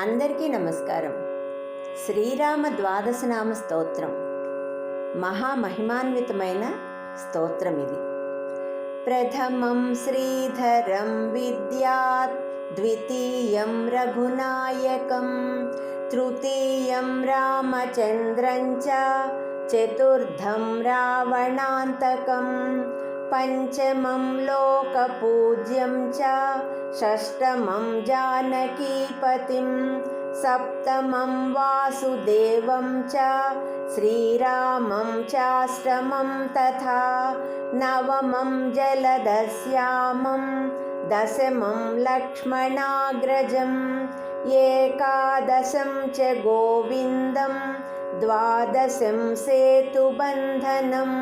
అందరికీ నమస్కారం. శ్రీరామ ద్వాదశనామ స్తోత్రం. మహామహిమాన్వితమైన స్తోత్రం ఇది. ప్రథమం శ్రీధరం విద్యాత్ ద్వితీయం రఘునాయకం తృతీయం రామచంద్రం చ చతుర్థం రావణాంతకం पञ्चमं लोकपूज्यं च षष्टमं जानकीपतिं सप्तमं वासुदेवं च श्रीरामं चाष्टमं तथा नवमं जलदस्यामं दशमं लक्ष्मणाग्रजम् एकादशं च गोविन्दं द्वादशं सेतुबन्धनम्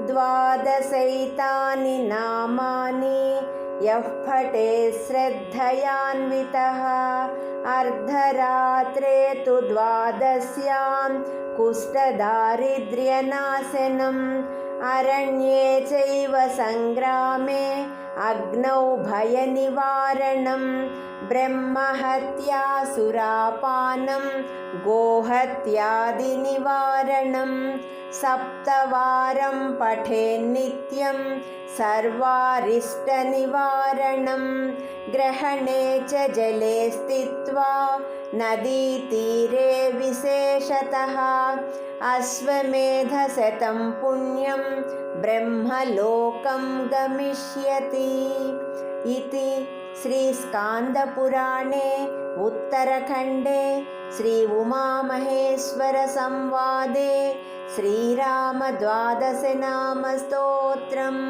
द्वादशैतानि नामानि यः पठे श्रद्धयान्वितः। अर्धरात्रे तु द्वादश्यां कुष्ठदारिद्र्यनाशनम्। अरण्ये चैव सङ्ग्रामे अग्नौ भयनिवारणं ब्रह्महत्यासुरापानं गोहत्यादिनिवारणं सप्तवारं पठेन्नित्यं सर्वारिष्टनिवारणं ग्रहणे च जले स्थित्वा नदीतीरे विशेषतः अश्वमेधशतं पुण्यं ब्रह्मलोकं गमिष्यति। इति श्रीस्कान्दपुराणे उत्तरखण्डे श्री उमामहेश्वरसंवादे श्रीरामद्वादशनामस्तोत्रम्